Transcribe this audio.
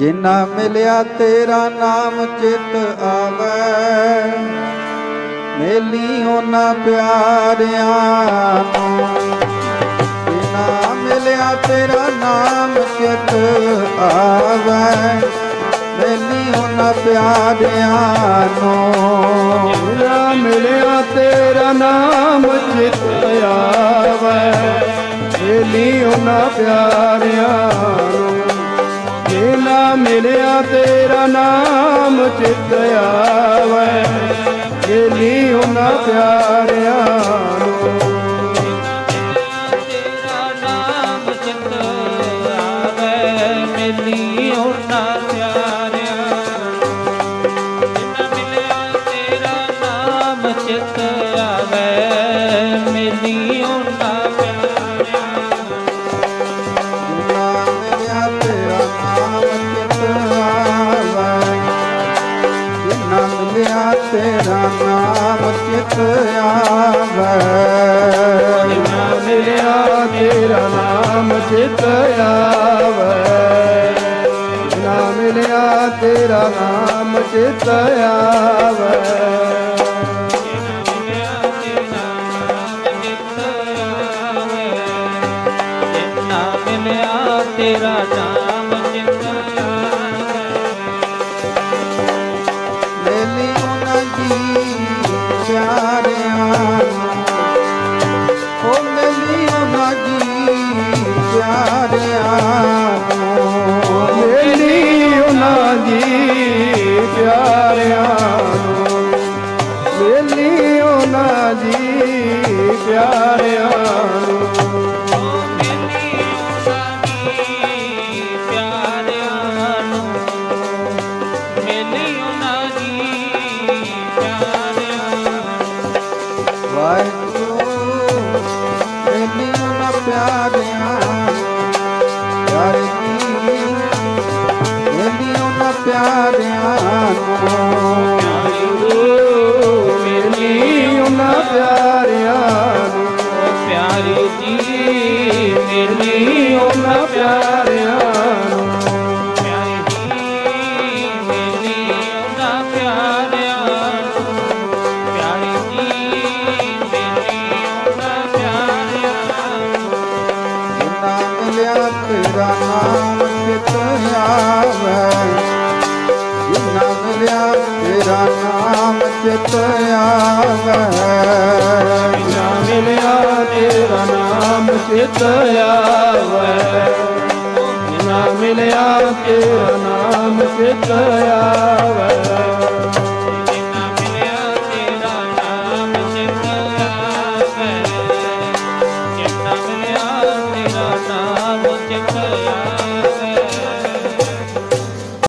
ਜਿਨਾ ਮਿਲਿਆ ਤੇਰਾ ਨਾਮ ਚਿਤ ਆਵੇ। ਮੇਲੀ ਉਹਨਾਂ ਪਿਆਰਿਆਂ ਨੂੰ। ਜਿਨਾ ਮਿਲਿਆ ਤੇਰਾ ਨਾਮ ਚਿਤ ਆਵੇ। ਮੇਲੀ ਉਹਨਾਂ ਪਿਆਰਿਆਂ ਨੂੰ। ਮੇਰਾ ਮਿਲਿਆ ਤੇਰਾ ਨਾਮ ਚਿਤ ਆਵੇ। ਏਲੀ ਉਹਨਾਂ ਪਿਆਰਿਆਂ ਨੂੰ ਮਿਲਿਆ ਤੇਰਾ ਨਾਮ ਚਿਤ ਆਵੇ। ਏਲੀ ਉਹਨਾਂ ਪਿਆਰਿਆਂ ਨੂੰ ਤੇਰਾ ਨਾਮ ਚਿਤ ਆਵੇ। ਮਿਲੀ ਉਹਨਾਂ ਆਵੇ। ਮਿਲਿਆ ਤੇਰਾ ਨਾਮ ਚਿਤ ਆਵੇ। ਜਿਨਾ ਮਿਲਿਆ ਤੇਰਾ ਨਾਮ ਚਿਤ ਆਵੇ। ਜਿਨਾ ਤੇਰਾ ਨਾਮ ਮੇਲੀ ਉਹਨਾਂ ਦੀ ਪਿਆਰਿਆਂ ਨੂੰ ਪਿਆਰਿਆਂ ਨੂੰ। ਪਿਆਰਿਆਂ ਨੂੰ ਪਿਆਰੀ ਜੀ ਮੇਲੀ ਉਹਨਾਂ ਪਿਆਰਿਆਂ ਨੂੰ। ਪਿਆਰੀ ਜੀ ਮਿਲੀ ਉਹਨਾਂ ਪਿਆਰਿਆਂ ਨੂੰ। ਪਿਆਰੀ ਜੀ ਮਿਲੀ ਉਹਨਾਂ ਪਿਆਰਿਆਂ ਨੂੰ। ਜਿਨਾ ਮਿਲਿਆ ਤੇਰਾ ਨਾਮ ਚਿਤ ਆਵੇ। ਜਿਨਾ ਮਿਲਿਆ ਤੇਰਾ ਨਾਮ ਚਿਤ ਆਵੇ ਨਾ ਮਿਲਿਆ ਤੇਰਾ ਨਾਮ ਚਿਤ ਆਵੇ ਨਾ ਮਿਲਿਆ ਤੇਰਾ ਨਾਮ ਚਿਤ ਆਵੇ